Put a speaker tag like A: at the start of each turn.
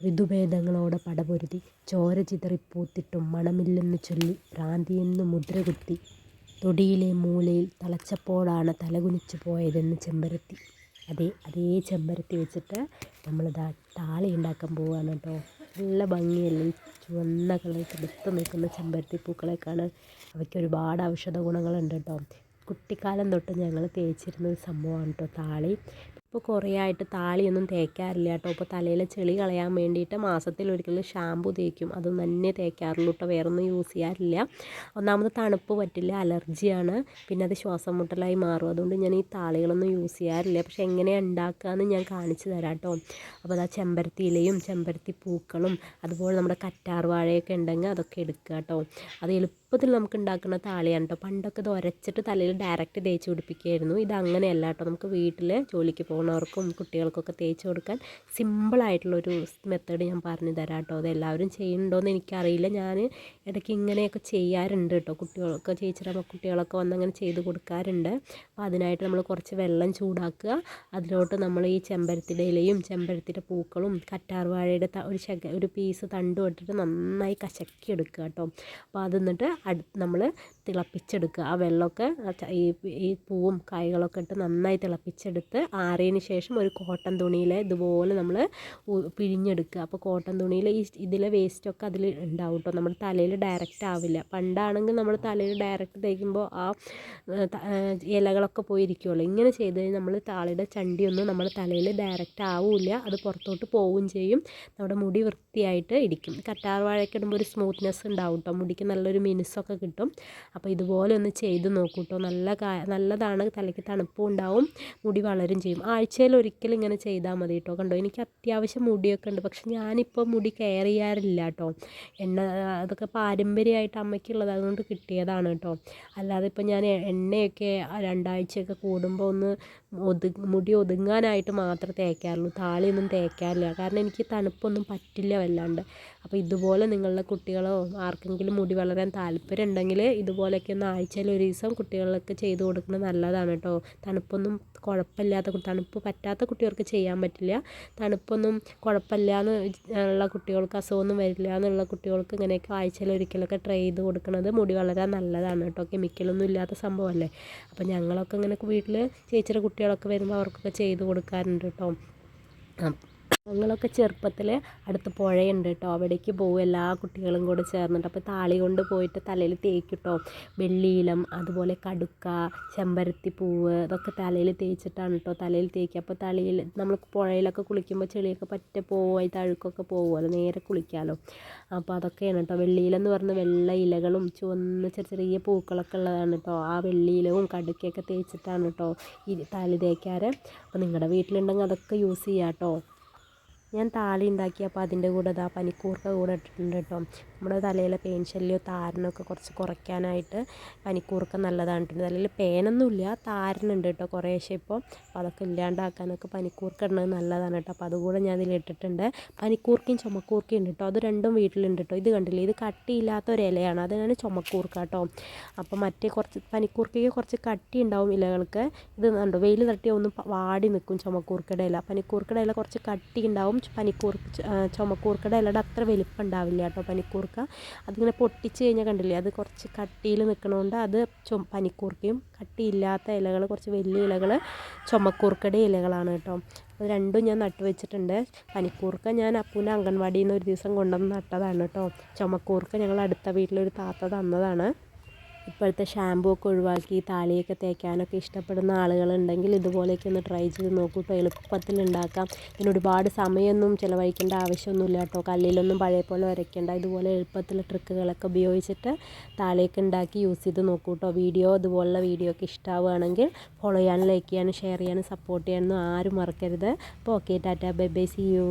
A: ഋതുഭേദങ്ങളോടെ പടപൊരുതി ചോര ചിതറിപ്പൂത്തിട്ടും മണമില്ലെന്നു ചൊല്ലി ഭ്രാന്തിയെന്നു മുദ്രകുത്തി തൊടിയിലെ മൂലയിൽ തളച്ചപ്പോഴാണ് തലകുനിച്ചു പോയതെന്ന് ചെമ്പരത്തി. അതെ അതേ ചെമ്പരത്തി വെച്ചിട്ട് നമ്മളിതാ താളി ഉണ്ടാക്കാൻ പോവുകയാണ് കേട്ടോ. നല്ല ഭംഗിയല്ലേ? ഈ ചുവന്ന കളർ എടുത്ത് നിൽക്കുന്ന ചെമ്പരത്തി പൂക്കളേക്കാണ് അവയ്ക്ക് ഒരുപാട് ഔഷധ ഗുണങ്ങളുണ്ട് കേട്ടോ. കുട്ടിക്കാലം തൊട്ട് ഞങ്ങൾ തേച്ചിരുന്ന ഒരു സംഭവമാണ് കേട്ടോ താളി. ഇപ്പോൾ കുറേ ആയിട്ട് താളിയൊന്നും തേക്കാറില്ല കേട്ടോ. ഇപ്പോൾ തലയിലെ ചെളി കളയാൻ വേണ്ടിയിട്ട് മാസത്തിൽ ഒരിക്കൽ ഷാമ്പു തേക്കും. അത് തന്നെ തേക്കാറുള്ളൂ കേട്ടോ വേറൊന്നും യൂസ് ചെയ്യാറില്ല. ഒന്നാമത് തണുപ്പ് പറ്റില്ല. അലർജിയാണ്. പിന്നെ അത് ശ്വാസം മുട്ടലായി മാറും. അതുകൊണ്ട് ഞാൻ ഈ താളികളൊന്നും യൂസ് ചെയ്യാറില്ല. പക്ഷെ എങ്ങനെ ഉണ്ടാക്കുകയെന്ന് ഞാൻ കാണിച്ചു തരാം കേട്ടോ അപ്പോൾ അതാ ചെമ്പരത്തി ഇലയും ചെമ്പരത്തി പൂക്കളും അതുപോലെ നമ്മുടെ കറ്റാർവാഴയൊക്കെ ഉണ്ടെങ്കിൽ അതൊക്കെ എടുക്കുക കേട്ടോ അത് എളുപ്പത്തിൽ നമുക്ക് ഉണ്ടാക്കുന്ന താളിയാണ് കേട്ടോ പണ്ടൊക്കെ ഇത് ഉരച്ചിട്ട് തലയിൽ ഡയറക്റ്റ് തേച്ച് പിടിപ്പിക്കുകയായിരുന്നു. ഇത് അങ്ങനെയല്ല കേട്ടോ നമുക്ക് വീട്ടിൽ ജോലിക്ക് പോകുന്നവർക്കും കുട്ടികൾക്കൊക്കെ തേച്ച് കൊടുക്കാൻ സിമ്പിളായിട്ടുള്ളൊരു മെത്തേഡ് ഞാൻ പറഞ്ഞു തരാം കേട്ടോ. അത് എല്ലാവരും ചെയ്യുന്നുണ്ടോയെന്ന് എനിക്കറിയില്ല. ഞാൻ ഇടയ്ക്ക് ഇങ്ങനെയൊക്കെ ചെയ്യാറുണ്ട് കേട്ടോ. കുട്ടികൾക്ക് ചേച്ചിയുടെ കുട്ടികളൊക്കെ വന്ന് അങ്ങനെ ചെയ്ത് കൊടുക്കാറുണ്ട്. അപ്പോൾ അതിനായിട്ട് നമ്മൾ കുറച്ച് വെള്ളം ചൂടാക്കുക. അതിലോട്ട് നമ്മൾ ഈ ചെമ്പരത്തിയുടെ ഇലയും ചെമ്പരത്തിയുടെ പൂക്കളും കറ്റാർവാഴയുടെ ഒരു ശക ഒരു പീസ് തണ്ടും ഇട്ടിട്ട് നന്നായി കശക്കി എടുക്കുക കേട്ടോ. അപ്പോൾ അത് എന്നിട്ട് നമ്മൾ തിളപ്പിച്ചെടുക്കുക. ആ വെള്ളമൊക്കെ ഈ പൂവും കായ്കളൊക്കെ ഇട്ട് നന്നായി തിളപ്പിച്ചെടുത്ത് ആറിയതിന് ശേഷം ഒരു കോട്ടൺ തുണിയിൽ ഇതുപോലെ നമ്മൾ പിഴിഞ്ഞെടുക്കുക. അപ്പോൾ കോട്ടൺ തുണിയിൽ ഈ ഇതിലെ വേസ്റ്റൊക്കെ അതിൽ ഉണ്ടാവും കേട്ടോ നമ്മുടെ തലയിൽ ഡയറക്റ്റ് ആവില്ല. പണ്ടാണെങ്കിൽ നമ്മൾ തലയിൽ ഡയറക്റ്റ് തേക്കുമ്പോൾ ആ ഇലകളൊക്കെ പോയിരിക്കുമല്ലോ ഇങ്ങനെ ചെയ്ത് കഴിഞ്ഞാൽ നമ്മൾ താളിയുടെ ചണ്ടിയൊന്നും നമ്മുടെ തലയിൽ ഡയറക്റ്റ് ആവില്ല. അത് പുറത്തോട്ട് പോവുകയും ചെയ്യും. നമ്മുടെ മുടി വൃത്തിയായിട്ട് ഇടിക്കും. കറ്റാർ വാഴയൊക്കെ ഇടുമ്പോൾ ഒരു സ്മൂത്ത്നെസ് ഉണ്ടാവും കേട്ടോ മുടിക്ക് നല്ലൊരു മിനുസൊക്കെ കിട്ടും. അപ്പോൾ ഇതുപോലെ ഒന്ന് ചെയ്ത് നോക്കൂ കേട്ടോ നല്ല നല്ലതാണ്. തലയ്ക്ക് തണുപ്പും ഉണ്ടാവും. മുടി വളരും ചെയ്യും. ആഴ്ചയിൽ ഒരിക്കൽ ഇങ്ങനെ ചെയ്താൽ മതി കേട്ടോ കണ്ടോ? എനിക്ക് അത്യാവശ്യം മുടിയൊക്കെ ഉണ്ട്. പക്ഷെ ഞാനിപ്പോൾ മുടി കെയർ ചെയ്യാറില്ല കേട്ടോ എണ്ണ അതൊക്കെ പാരമ്പര്യമായിട്ട് അമ്മയ്ക്കുള്ളത് അതുകൊണ്ട് കിട്ടിയതാണ് കേട്ടോ അല്ലാതെ ഇപ്പോൾ ഞാൻ എണ്ണയൊക്കെ രണ്ടാഴ്ചയൊക്കെ കൂടുമ്പോൾ ഒന്ന് ഒതു മുടി ഒതുങ്ങാനായിട്ട് മാത്രമേ തേക്കാറുള്ളൂ. താളിയൊന്നും തേക്കാറില്ല. കാരണം എനിക്ക് തണുപ്പൊന്നും പറ്റില്ല വല്ലാണ്ട്. അപ്പോൾ ഇതുപോലെ നിങ്ങളുടെ കുട്ടികളോ ആർക്കെങ്കിലും മുടി വളരാൻ താല്പര്യം ഉണ്ടെങ്കിൽ ഇതുപോലെയൊക്കെ ഒന്ന് ആഴ്ചയിൽ ഒരു ദിവസം കുട്ടികൾക്ക് ചെയ്ത് കൊടുക്കുന്നത് നല്ലതാണ് കേട്ടോ. തണുപ്പൊന്നും കുഴപ്പമില്ലാത്ത തണുപ്പ് പറ്റാത്ത കുട്ടികൾക്ക് ചെയ്യാൻ പറ്റില്ല. തണുപ്പൊന്നും കുഴപ്പമില്ല ഉള്ള കുട്ടികൾക്ക് അസുഖമൊന്നും വരില്ല എന്നുള്ള കുട്ടികൾക്ക് ഇങ്ങനെയൊക്കെ ആഴ്ചയിൽ ഒരിക്കലൊക്കെ ട്രൈ ചെയ്ത് കൊടുക്കുന്നത് മുടി വളരാൻ നല്ലതാണ് കേട്ടോ. കെമിക്കലൊന്നും ഇല്ലാത്ത സംഭവമല്ലേ? അപ്പോൾ ഞങ്ങളൊക്കെ ഇങ്ങനെ വീട്ടിൽ ചേച്ചിയുടെ കുട്ടികളൊക്കെ വരുമ്പോൾ അവർക്കൊക്കെ ചെയ്ത് കൊടുക്കാറുണ്ട് കേട്ടോ ഞങ്ങളൊക്കെ ചെറുപ്പത്തിൽ അടുത്ത് പുഴയുണ്ട് കേട്ടോ അവിടേക്ക് പോകും എല്ലാ കുട്ടികളും കൂടെ ചേർന്നിട്ട്. അപ്പോൾ താളി കൊണ്ട് പോയിട്ട് തലയിൽ തേക്കിട്ടോ. കേട്ടോ വെള്ളിയിലം അതുപോലെ കടുക്ക ചെമ്പരത്തി പൂവ് ഇതൊക്കെ തലയിൽ തേച്ചിട്ടാണ് കേട്ടോ തലയിൽ തേക്കുക. അപ്പോൾ തലയിൽ നമ്മൾ പുഴയിലൊക്കെ കുളിക്കുമ്പോൾ ചെളിയൊക്കെ പറ്റ പോവും തഴുക്കൊക്കെ പോകുമല്ലോ നേരെ കുളിക്കാമല്ലോ അപ്പോൾ അതൊക്കെയാണ് കേട്ടോ വെള്ളിയിലം എന്ന് പറഞ്ഞ വെള്ള ഇലകളും ചുവന്ന ചെറിയ ചെറിയ പൂക്കളൊക്കെ ഉള്ളതാണ് കേട്ടോ ആ വെള്ളിയിലവും കടുക്കയൊക്കെ തേച്ചിട്ടാണ് കേട്ടോ ഈ തലി തേക്കാറ്. അപ്പോൾ നിങ്ങളുടെ വീട്ടിലുണ്ടെങ്കിൽ അതൊക്കെ യൂസ് ചെയ്യാം കേട്ടോ ഞാൻ താളി ഉണ്ടാക്കിയപ്പോൾ അതിന്റെ കൂടെ ഇതാ പനിക്കൂർക്ക കൂടെ ഇട്ടിട്ടുണ്ട് കേട്ടോ. നമ്മുടെ തലയിലെ പേൻ ശല്യം താരനൊക്കെ കുറച്ച് കുറയ്ക്കാനായിട്ട് പനിക്കൂർക്ക നല്ലതാണ് തലയിൽ പേനൊന്നുമില്ല താരനുണ്ട് കേട്ടോ കുറേശ്ശെ ഇപ്പോൾ അപ്പോൾ അതൊക്കെ ഇല്ലാണ്ടാക്കാനൊക്കെ പനിക്കൂർക്ക ഇടുന്നത് നല്ലതാണ് കേട്ടോ. അപ്പോൾ അതുകൂടെ ഞാൻ ഇതിൽ ഇട്ടിട്ടുണ്ട്. പനിക്കൂർക്കയും ചുമക്കൂർക്കയും ഉണ്ട് കേട്ടോ. അത് രണ്ടും വീട്ടിലുണ്ട് കേട്ടോ. ഇത് കണ്ടില്ലേ? ഇത് കട്ടിയില്ലാത്ത ഒരു ഇലയാണ്. അതിനാണ് ചുമക്കൂർക്ക കേട്ടോ. അപ്പോൾ മറ്റേ കുറച്ച് പനിക്കൂർക്കയ്ക്ക് കുറച്ച് കട്ടി ഉണ്ടാവും ഇലകൾക്ക്. ഇത് കണ്ടോ? വെയിൽ തട്ടിയാൽ ഒന്ന് വാടി നിൽക്കും ചുമക്കൂർക്കയുടെ ഇല. പനിക്കൂർക്കയുടെ ഇല കുറച്ച് കട്ടി ഉണ്ടാവും. പനിക്കൂർക്ക ചുമക്കൂർക്കയുടെ ഇലയുടെ അത്ര വലിപ്പം ഉണ്ടാവില്ല കേട്ടോ പനിക്കൂർക്ക. അതിങ്ങനെ പൊട്ടിച്ച് കഴിഞ്ഞാൽ കണ്ടില്ലേ അത് കുറച്ച് കട്ടിയിൽ നിൽക്കണോണ്ട് അത് ചുമ പനിക്കൂർക്കയും കട്ടിയില്ലാത്ത ഇലകൾ കുറച്ച് വലിയ ഇലകൾ ചുമക്കൂർക്കയുടെ ഇലകളാണ് കേട്ടോ. അത് രണ്ടും ഞാൻ നട്ടു വെച്ചിട്ടുണ്ട്. പനിക്കൂർക്ക ഞാൻ അപ്പൂനെ അംഗൻവാടിയിൽ നിന്ന് ഒരു ദിവസം കൊണ്ടുവന്ന് നട്ടതാണ് കേട്ടോ. ചുമക്കൂർക്ക ഞങ്ങൾ അടുത്ത വീട്ടിലൊരു താത്ത തന്നതാണ്. ഇപ്പോഴത്തെ ഷാമ്പൂ ഒക്കെ ഒഴിവാക്കി താളിയൊക്കെ തേക്കാനൊക്കെ ഇഷ്ടപ്പെടുന്ന ആളുകളുണ്ടെങ്കിൽ ഇതുപോലെയൊക്കെ ഒന്ന് ട്രൈ ചെയ്ത് നോക്കൂ കേട്ടോ എളുപ്പത്തിൽ ഉണ്ടാക്കാം. ഇതിന് ഒരുപാട് സമയമൊന്നും ചിലവഴിക്കേണ്ട ആവശ്യമൊന്നുമില്ല കേട്ടോ കല്ലിലൊന്നും പഴയ പോലെ വരയ്ക്കേണ്ട ഇതുപോലെ എളുപ്പത്തിൽ ട്രിക്കുകളൊക്കെ ഉപയോഗിച്ചിട്ട് താളിയൊക്കെ ഉണ്ടാക്കി യൂസ് ചെയ്ത് നോക്കൂ കേട്ടോ വീഡിയോ ഇതുപോലുള്ള വീഡിയോ ഒക്കെ ഇഷ്ടമാവുകയാണെങ്കിൽ ഫോളോ ചെയ്യാനും ലൈക്ക് ചെയ്യാനും ഷെയർ ചെയ്യാനും സപ്പോർട്ട് ചെയ്യാനൊന്നും ആരും മറക്കരുത്. അപ്പോൾ okay tata bye bye see you